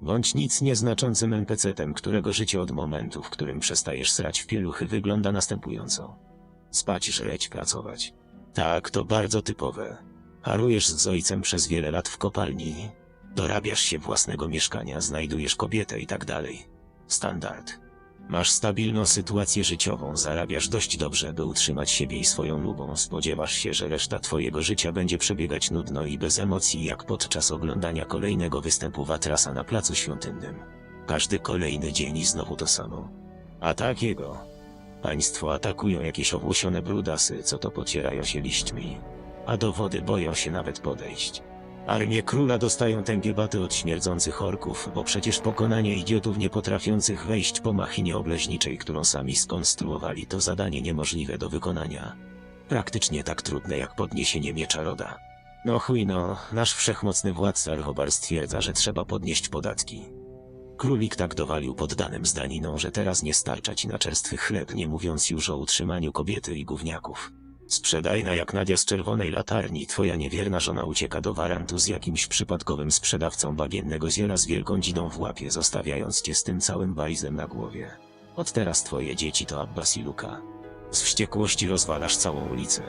Bądź nic nieznaczącym NPC-tem, którego życie od momentu, w którym przestajesz srać w pieluchy, wygląda następująco. Spać, żreć, pracować. Tak, to bardzo typowe. Harujesz z ojcem przez wiele lat w kopalni. Dorabiasz się własnego mieszkania, znajdujesz kobietę i tak dalej. Standard. Masz stabilną sytuację życiową, zarabiasz dość dobrze, by utrzymać siebie i swoją lubą. Spodziewasz się, że reszta twojego życia będzie przebiegać nudno i bez emocji, jak podczas oglądania kolejnego występu Watrasa na Placu Świątynnym. Każdy kolejny dzień i znowu to samo. A takiego. Państwo atakują jakieś owłosione brudasy, co to pocierają się liśćmi. A do wody boją się nawet podejść. Armie króla dostają tęgie baty od śmierdzących orków, bo przecież pokonanie idiotów nie potrafiących wejść po machinie obleżniczej, którą sami skonstruowali, to zadanie niemożliwe do wykonania. Praktycznie tak trudne jak podniesienie miecza roda. No chuj no, nasz wszechmocny władca Robar stwierdza, że trzeba podnieść podatki. Królik tak dowalił poddanym z daniną, że teraz nie starcza ci na czerstwy chleb, nie mówiąc już o utrzymaniu kobiety i gówniaków. Sprzedajna jak Nadia z czerwonej latarni, twoja niewierna żona ucieka do warantu z jakimś przypadkowym sprzedawcą bagiennego ziela z wielką dzidą w łapie, zostawiając cię z tym całym bajzem na głowie. Od teraz twoje dzieci to Abbas i Luka. Z wściekłości rozwalasz całą ulicę.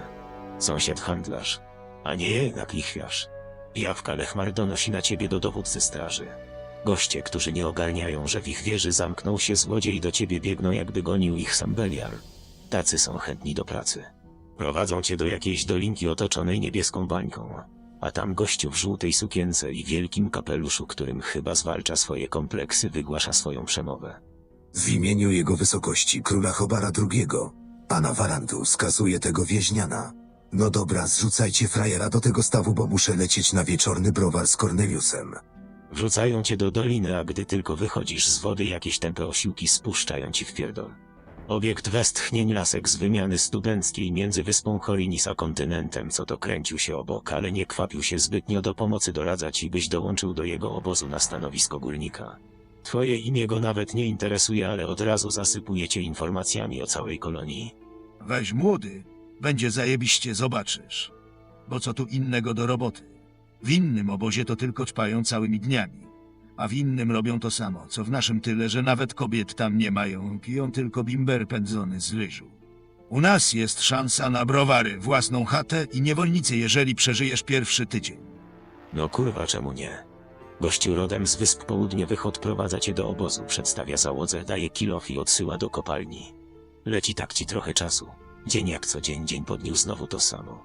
Sąsiad handlarz, a nie jednak lichwiarz. Pijawka Lechmar donosi na ciebie do dowódcy straży. Goście, którzy nie ogarniają, że w ich wieży zamknął się złodziej do ciebie biegną jakby gonił ich sam Belial. Tacy są chętni do pracy. Prowadzą cię do jakiejś dolinki otoczonej niebieską bańką, a tam gościu w żółtej sukience i wielkim kapeluszu, którym chyba zwalcza swoje kompleksy, wygłasza swoją przemowę. W imieniu jego wysokości króla Hobara II, pana Warantu, skazuje tego więźniana. No dobra, zrzucajcie frajera do tego stawu, bo muszę lecieć na wieczorny browar z Corneliusem. Wrzucają cię do doliny, a gdy tylko wychodzisz z wody, jakieś tępe osiłki spuszczają ci w pierdol. Obiekt westchnień lasek z wymiany studenckiej między wyspą Horinis a kontynentem, co to kręcił się obok, ale nie kwapił się zbytnio do pomocy doradzać ci, byś dołączył do jego obozu na stanowisko górnika. Twoje imię go nawet nie interesuje, ale od razu zasypuje cię informacjami o całej kolonii. Weź młody, będzie zajebiście, zobaczysz. Bo co tu innego do roboty? W innym obozie to tylko czpają całymi dniami. A w innym robią to samo, co w naszym tyle, że nawet kobiet tam nie mają, piją tylko bimber pędzony z ryżu. U nas jest szansa na browary, własną chatę i niewolnicę, jeżeli przeżyjesz pierwszy tydzień. No kurwa, czemu nie? Gościu rodem z Wysp Południowych odprowadza cię do obozu, przedstawia załodze, daje kilof i odsyła do kopalni. Leci tak ci trochę czasu. Dzień jak co dzień, dzień po dniu znowu to samo.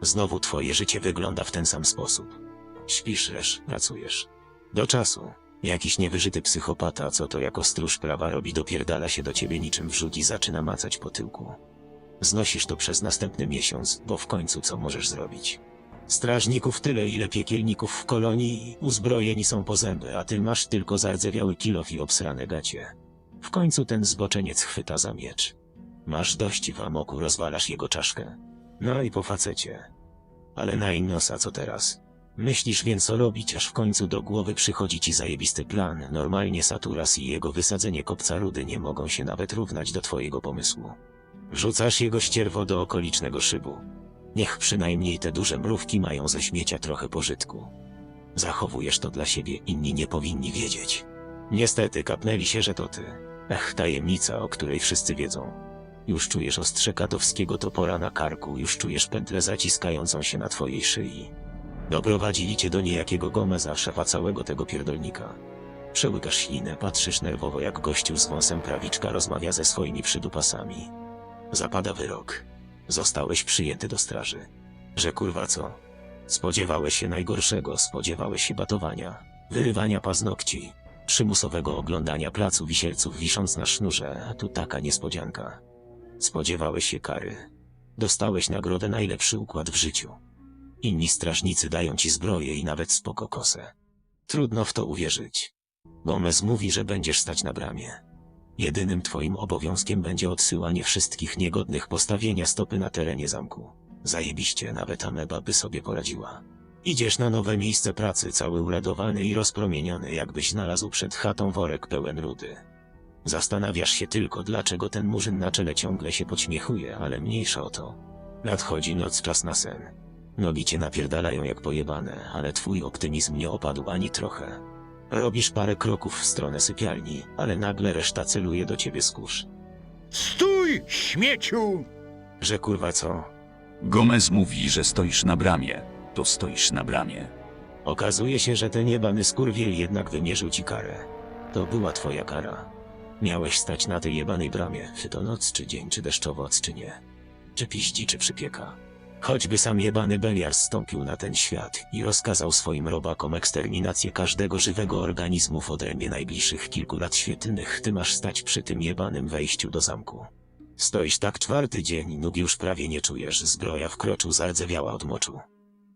Znowu twoje życie wygląda w ten sam sposób. Śpisz, resz, pracujesz. Do czasu. Jakiś niewyżyty psychopata, co to jako stróż prawa robi, dopierdala się do ciebie niczym wrzód i zaczyna macać po tyłku. Znosisz to przez następny miesiąc, bo w końcu co możesz zrobić? Strażników tyle, ile piekielników w kolonii, uzbrojeni są po zęby, a ty masz tylko zardzewiały kilof i obsrane gacie. W końcu ten zboczeniec chwyta za miecz. Masz dość w amoku, rozwalasz jego czaszkę. No i po facecie. Ale na innosa co teraz? Myślisz więc co robić, aż w końcu do głowy przychodzi ci zajebisty plan. Normalnie Saturas i jego wysadzenie kopca rudy nie mogą się nawet równać do twojego pomysłu. Wrzucasz jego ścierwo do okolicznego szybu. Niech przynajmniej te duże mrówki mają ze śmiecia trochę pożytku. Zachowujesz to dla siebie, inni nie powinni wiedzieć. Niestety kapnęli się, że to ty. Ech, tajemnica, o której wszyscy wiedzą. Już czujesz ostrze kadowskiego topora na karku, już czujesz pętlę zaciskającą się na twojej szyi. Doprowadzili cię do niejakiego Gomeza, szefa całego tego pierdolnika. Przełykasz ślinę, patrzysz nerwowo jak gościu z wąsem prawiczka rozmawia ze swoimi przydupasami. Zapada wyrok. Zostałeś przyjęty do straży. Że kurwa co? Spodziewałeś się najgorszego, spodziewałeś się batowania, wyrywania paznokci, przymusowego oglądania placu wisielców wisząc na sznurze, a tu taka niespodzianka. Spodziewałeś się kary. Dostałeś nagrodę najlepszy układ w życiu. Inni strażnicy dają ci zbroję i nawet spoko kosę. Trudno w to uwierzyć. Gomez mówi, że będziesz stać na bramie. Jedynym twoim obowiązkiem będzie odsyłanie wszystkich niegodnych postawienia stopy na terenie zamku. Zajebiście, nawet ameba by sobie poradziła. Idziesz na nowe miejsce pracy, cały uradowany i rozpromieniony, jakbyś znalazł przed chatą worek pełen rudy. Zastanawiasz się tylko, dlaczego ten murzyn na czele ciągle się podśmiechuje, ale mniejsza o to. Nadchodzi noc, czas na sen. Nogi cię napierdalają jak pojebane, ale twój optymizm nie opadł ani trochę. Robisz parę kroków w stronę sypialni, ale nagle reszta celuje do ciebie z kurz. Stój, śmieciu! Że kurwa co? Gomez mówi, że stoisz na bramie. To stoisz na bramie. Okazuje się, że ten jebany skurwiel jednak wymierzył ci karę. To była twoja kara. Miałeś stać na tej jebanej bramie, czy to noc, czy dzień, czy deszczowoc, czy nie. Czy piździ, czy przypieka. Choćby sam jebany Beliar stąpił na ten świat i rozkazał swoim robakom eksterminację każdego żywego organizmu w odrębie najbliższych kilku lat świetlnych, ty masz stać przy tym jebanym wejściu do zamku. Stoisz tak czwarty dzień, nóg już prawie nie czujesz, zbroja w kroczu zardzewiała od moczu.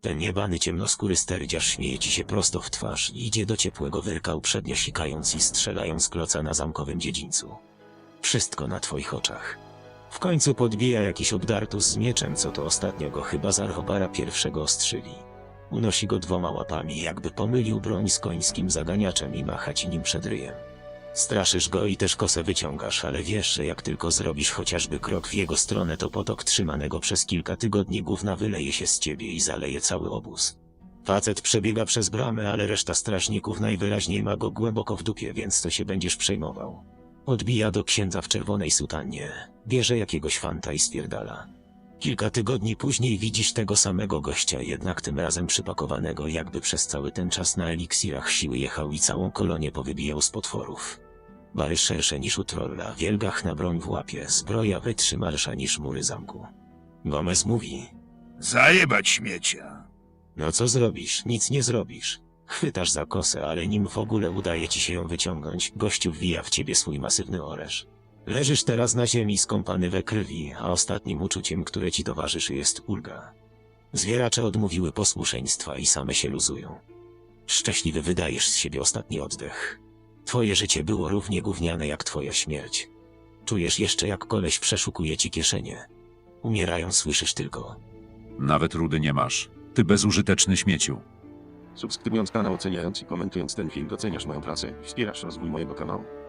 Ten jebany ciemnoskóry sterdziarz śmieje ci się prosto w twarz i idzie do ciepłego wyrka uprzednio sikając i strzelając kloca na zamkowym dziedzińcu. Wszystko na twoich oczach. W końcu podbija jakiś obdartus z mieczem, co to ostatnio go chyba z Archobara pierwszego ostrzyli. Unosi go dwoma łapami, jakby pomylił broń z końskim zaganiaczem i macha ci nim przed ryjem. Straszysz go i też kosę wyciągasz, ale wiesz, że jak tylko zrobisz chociażby krok w jego stronę, to potok trzymanego przez kilka tygodni gówna wyleje się z ciebie i zaleje cały obóz. Facet przebiega przez bramę, ale reszta strażników najwyraźniej ma go głęboko w dupie, więc to się będziesz przejmował. Odbija do księdza w czerwonej sutannie, bierze jakiegoś fanta i spierdala. Kilka tygodni później widzisz tego samego gościa, jednak tym razem przypakowanego, jakby przez cały ten czas na eliksirach siły jechał i całą kolonię powybijał z potworów. Bary szersze niż u trolla, wielgach na broń w łapie, zbroja wytrzymalsza niż mury zamku. Gomez mówi, Zajebać śmiecia. no co zrobisz, nic nie zrobisz. Chwytasz za kosę, ale nim w ogóle udaje ci się ją wyciągnąć, gościu wbija w ciebie swój masywny oręż. Leżysz teraz na ziemi skąpany we krwi, a ostatnim uczuciem, które ci towarzyszy jest ulga. Zwieracze odmówiły posłuszeństwa i same się luzują. Szczęśliwy wydajesz z siebie ostatni oddech. Twoje życie było równie gówniane jak twoja śmierć. Czujesz jeszcze jak koleś przeszukuje ci kieszenie. Umierając słyszysz tylko. Nawet rudy nie masz. Ty bezużyteczny śmieciu. Subskrybując kanał, oceniając i komentując ten film doceniasz moją pracę wspierasz rozwój mojego kanału.